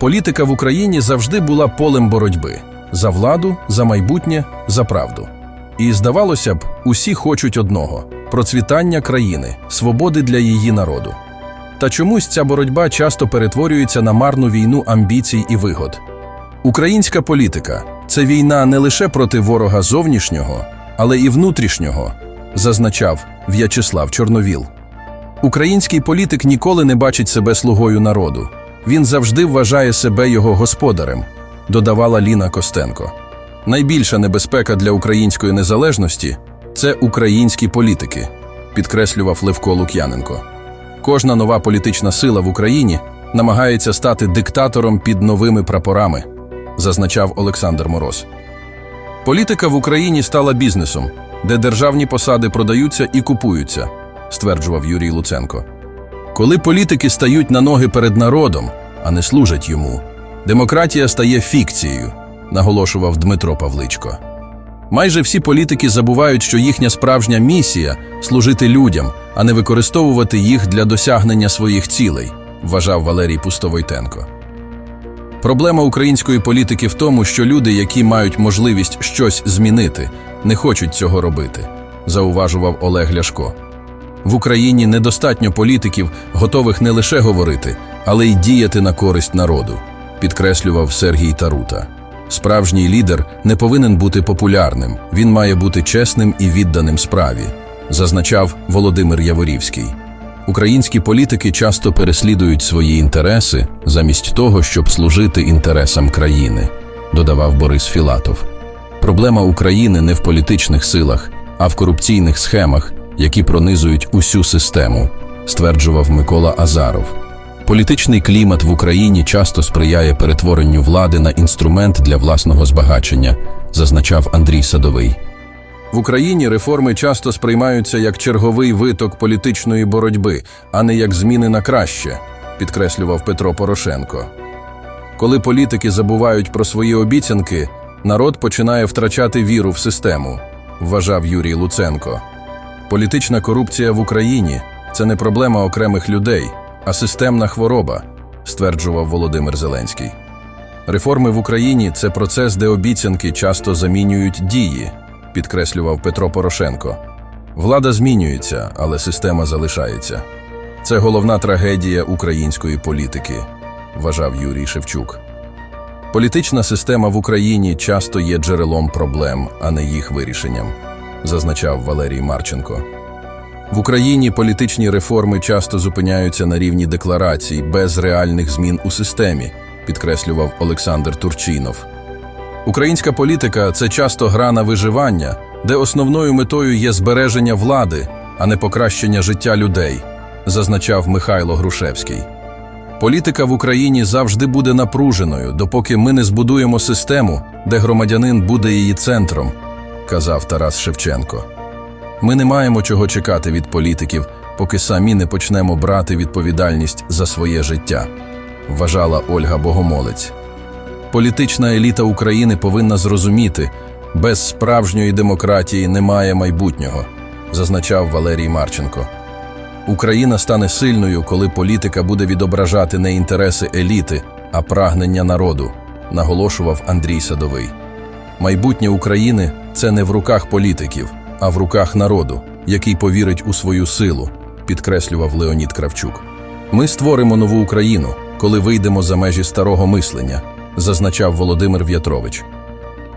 Політика в Україні завжди була полем боротьби за владу, за майбутнє, за правду. І здавалося б, усі хочуть одного процвітання країни, свободи для її народу. Та чомусь ця боротьба часто перетворюється на марну війну амбіцій і вигод. Українська політика це війна не лише проти ворога зовнішнього, але і внутрішнього, зазначав В'ячеслав Чорновіл. Український політик ніколи не бачить себе слугою народу. Він завжди вважає себе його господарем, додавала Ліна Костенко. Найбільша небезпека для української незалежності це українські політики, підкреслював Левко Лук'яненко. Кожна нова політична сила в Україні намагається стати диктатором під новими прапорами, зазначав Олександр Мороз. Політика в Україні стала бізнесом, де державні посади продаються і купуються, стверджував Юрій Луценко. Коли політики стають на ноги перед народом, а не служать йому, демократія стає фікцією, наголошував Дмитро Павличко. Майже всі політики забувають, що їхня справжня місія служити людям, а не використовувати їх для досягнення своїх цілей, вважав Валерій Пустовойтенко. Проблема української політики в тому, що люди, які мають можливість щось змінити, не хочуть цього робити, зауважував Олег Ляшко. В Україні недостатньо політиків, готових не лише говорити, але й діяти на користь народу, підкреслював Сергій Тарута. Справжній лідер не повинен бути популярним, він має бути чесним і відданим справі, зазначав Володимир Яворівський. Українські політики часто переслідують свої інтереси замість того, щоб служити інтересам країни, додавав Борис Філатов. Проблема України не в політичних силах, а в корупційних схемах, які пронизують усю систему, стверджував Микола Азаров. Політичний клімат в Україні часто сприяє перетворенню влади на інструмент для власного збагачення, зазначав Андрій Садовий. В Україні реформи часто сприймаються як черговий виток політичної боротьби, а не як зміни на краще, підкреслював Петро Порошенко. Коли політики забувають про свої обіцянки, народ починає втрачати віру в систему, вважав Юрій Луценко. Політична корупція в Україні це не проблема окремих людей, а системна хвороба, стверджував Володимир Зеленський. Реформи в Україні це процес, де обіцянки часто замінюють дії, підкреслював Петро Порошенко. Влада змінюється, але система залишається. Це головна трагедія української політики, вважав Юрій Шевчук. Політична система в Україні часто є джерелом проблем, а не їх вирішенням, зазначав Валерій Марченко. В Україні політичні реформи часто зупиняються на рівні декларацій без реальних змін у системі, підкреслював Олександр Турчинов. Українська політика це часто гра на виживання, де основною метою є збереження влади, а не покращення життя людей, зазначав Михайло Грушевський. Політика в Україні завжди буде напруженою, допоки ми не збудуємо систему, де громадянин буде її центром, казав Тарас Шевченко. Ми не маємо чого чекати від політиків, поки самі не почнемо брати відповідальність за своє життя, вважала Ольга Богомолець. Політична еліта України повинна зрозуміти, без справжньої демократії немає майбутнього, зазначав Валерій Марченко. Україна стане сильною, коли політика буде відображати не інтереси еліти, а прагнення народу, наголошував Андрій Садовий. Майбутнє України це не в руках політиків, а в руках народу, який повірить у свою силу, підкреслював Леонід Кравчук. Ми створимо нову Україну, коли вийдемо за межі старого мислення, зазначав Володимир В'ятрович.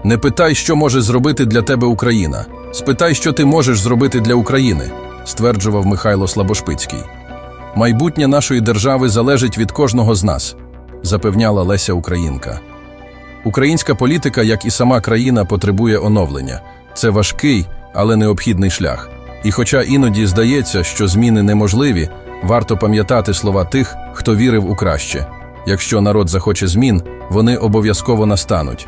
Не питай, що може зробити для тебе Україна. Спитай, що ти можеш зробити для України, стверджував Михайло Слабошпицький. Майбутнє нашої держави залежить від кожного з нас, запевняла Леся Українка. Українська політика, як і сама країна, потребує оновлення. Це важкий, але необхідний шлях. І хоча іноді здається, що зміни неможливі, варто пам'ятати слова тих, хто вірив у краще. Якщо народ захоче змін, вони обов'язково настануть.